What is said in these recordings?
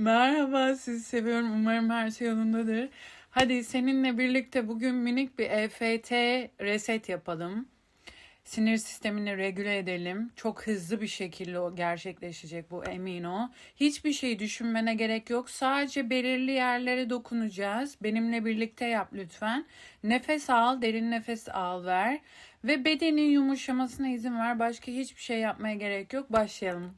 Merhaba, sizi seviyorum. Umarım her şey yolundadır. Hadi seninle birlikte bugün minik bir EFT reset yapalım. Sinir sistemini regüle edelim. Çok hızlı bir şekilde gerçekleşecek bu emin ol. Hiçbir şey düşünmene gerek yok. Sadece belirli yerlere dokunacağız. Benimle birlikte yap lütfen. Nefes al, derin nefes al ver. Ve bedenin yumuşamasına izin ver. Başka hiçbir şey yapmaya gerek yok. Başlayalım.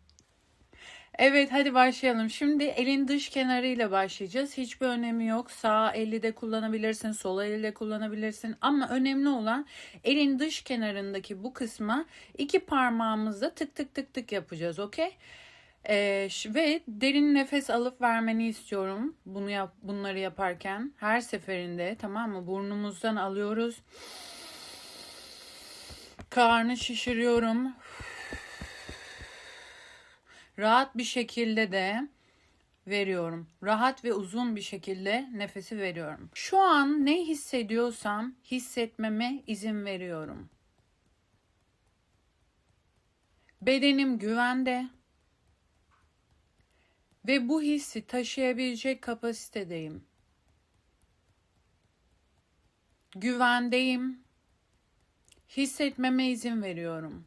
Evet hadi başlayalım. Şimdi elin dış kenarıyla başlayacağız. Hiçbir önemi yok. Sağ eli de kullanabilirsin, sol eli de kullanabilirsin. Ama önemli olan elin dış kenarındaki bu kısma iki parmağımızla tık tık tık tık yapacağız. Okey? Ee, ve derin nefes alıp vermeni istiyorum. Bunu yap, bunları yaparken her seferinde tamam mı? Burnumuzdan alıyoruz. Karnı şişiriyorum. Rahat bir şekilde de veriyorum. Rahat ve uzun bir şekilde nefesi veriyorum. Şu an ne hissediyorsam hissetmeme izin veriyorum. Bedenim güvende ve bu hissi taşıyabilecek kapasitedeyim. Güvendeyim. Hissetmeme izin veriyorum.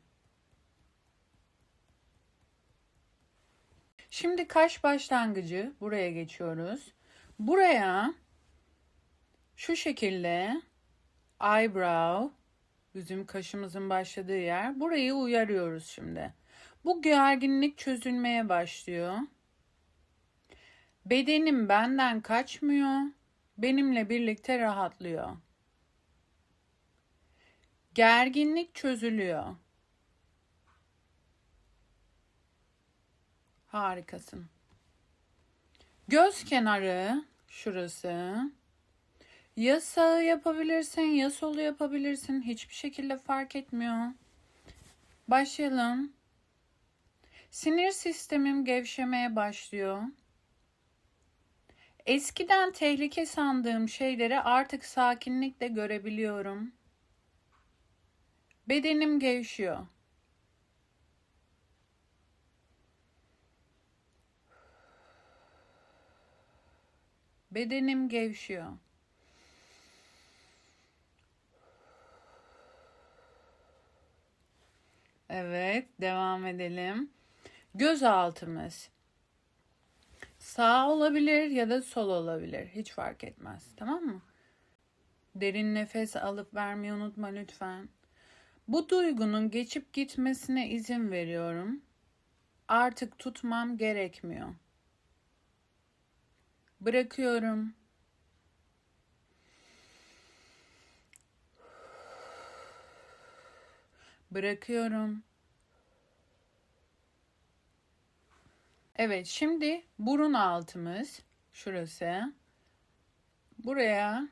Şimdi kaş başlangıcı buraya geçiyoruz. Buraya şu şekilde eyebrow bizim kaşımızın başladığı yer burayı uyarıyoruz şimdi. Bu gerginlik çözülmeye başlıyor. Bedenim benden kaçmıyor. Benimle birlikte rahatlıyor. Gerginlik çözülüyor. Harikasın. Göz kenarı şurası. Ya sağı yapabilirsin ya solu yapabilirsin. Hiçbir şekilde fark etmiyor. Başlayalım. Sinir sistemim gevşemeye başlıyor. Eskiden tehlike sandığım şeyleri artık sakinlikle görebiliyorum. Bedenim gevşiyor. Bedenim gevşiyor. Evet, devam edelim. Göz altımız. Sağ olabilir ya da sol olabilir. Hiç fark etmez. Tamam mı? Derin nefes alıp vermeyi unutma lütfen. Bu duygunun geçip gitmesine izin veriyorum. Artık tutmam gerekmiyor. Bırakıyorum. Bırakıyorum. Evet, şimdi burun altımız şurası. Buraya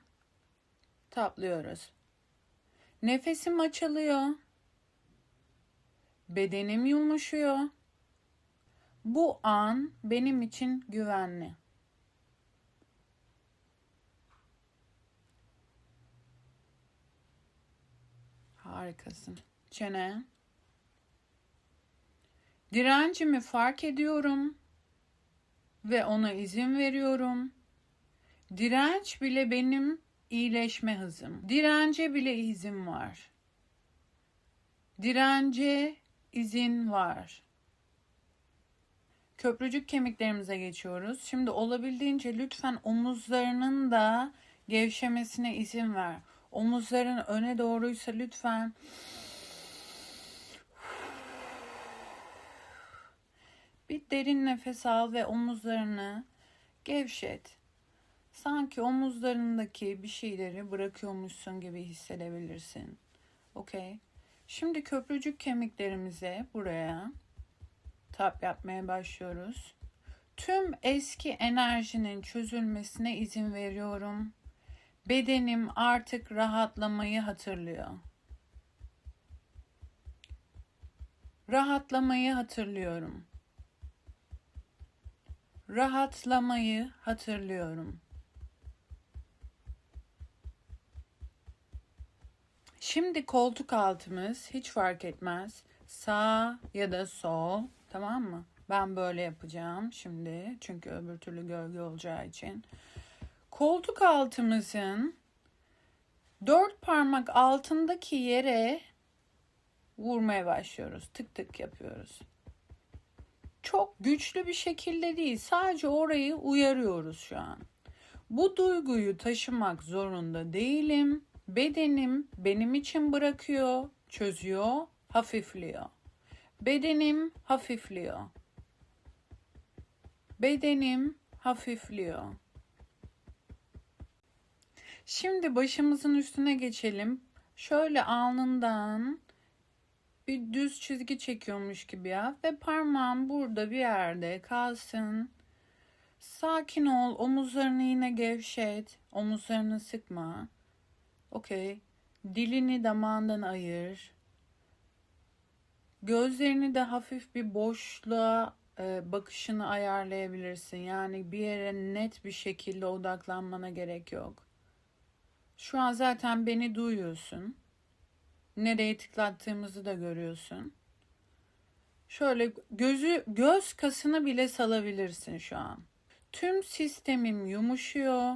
taplıyoruz. Nefesim açılıyor. Bedenim yumuşuyor. Bu an benim için güvenli. Harikasın. Çene. Direncimi fark ediyorum ve ona izin veriyorum. Direnç bile benim iyileşme hızım. Dirence bile izin var. Dirence izin var. Köprücük kemiklerimize geçiyoruz. Şimdi olabildiğince lütfen omuzlarının da gevşemesine izin ver. Omuzların öne doğruysa lütfen bir derin nefes al ve omuzlarını gevşet. Sanki omuzlarındaki bir şeyleri bırakıyormuşsun gibi hissedebilirsin. Okey. Şimdi köprücük kemiklerimize buraya tap yapmaya başlıyoruz. Tüm eski enerjinin çözülmesine izin veriyorum. Bedenim artık rahatlamayı hatırlıyor. Rahatlamayı hatırlıyorum. Rahatlamayı hatırlıyorum. Şimdi koltuk altımız hiç fark etmez. Sağ ya da sol, tamam mı? Ben böyle yapacağım şimdi. Çünkü öbür türlü gölge olacağı için. Koltuk altımızın dört parmak altındaki yere vurmaya başlıyoruz. Tık tık yapıyoruz. Çok güçlü bir şekilde değil. Sadece orayı uyarıyoruz şu an. Bu duyguyu taşımak zorunda değilim. Bedenim benim için bırakıyor, çözüyor, hafifliyor. Bedenim hafifliyor. Bedenim hafifliyor. Şimdi başımızın üstüne geçelim. Şöyle alnından bir düz çizgi çekiyormuş gibi yap ve parmağın burada bir yerde kalsın. Sakin ol. Omuzlarını yine gevşet. Omuzlarını sıkma. Okey. Dilini damağından ayır. Gözlerini de hafif bir boşluğa e, bakışını ayarlayabilirsin. Yani bir yere net bir şekilde odaklanmana gerek yok. Şu an zaten beni duyuyorsun. Nereye tıklattığımızı da görüyorsun. Şöyle gözü göz kasını bile salabilirsin şu an. Tüm sistemim yumuşuyor.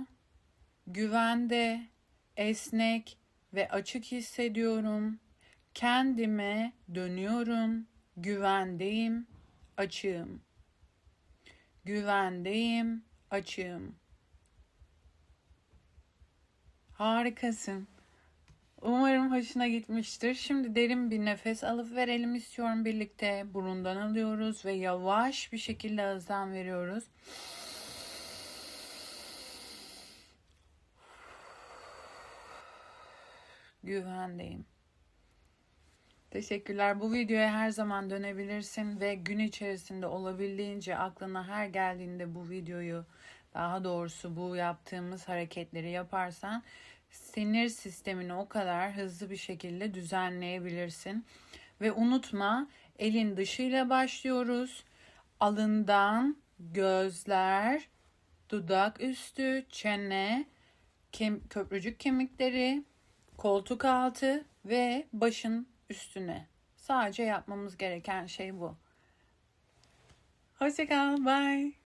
Güvende, esnek ve açık hissediyorum. Kendime dönüyorum. Güvendeyim, açığım. Güvendeyim, açığım. Harikasın. Umarım hoşuna gitmiştir. Şimdi derin bir nefes alıp verelim istiyorum birlikte. Burundan alıyoruz ve yavaş bir şekilde ağızdan veriyoruz. Güvendeyim. Teşekkürler. Bu videoya her zaman dönebilirsin ve gün içerisinde olabildiğince aklına her geldiğinde bu videoyu daha doğrusu bu yaptığımız hareketleri yaparsan sinir sistemini o kadar hızlı bir şekilde düzenleyebilirsin. Ve unutma elin dışıyla başlıyoruz. Alından gözler, dudak üstü, çene, kem köprücük kemikleri, koltuk altı ve başın üstüne. Sadece yapmamız gereken şey bu. Hoşçakal, bye.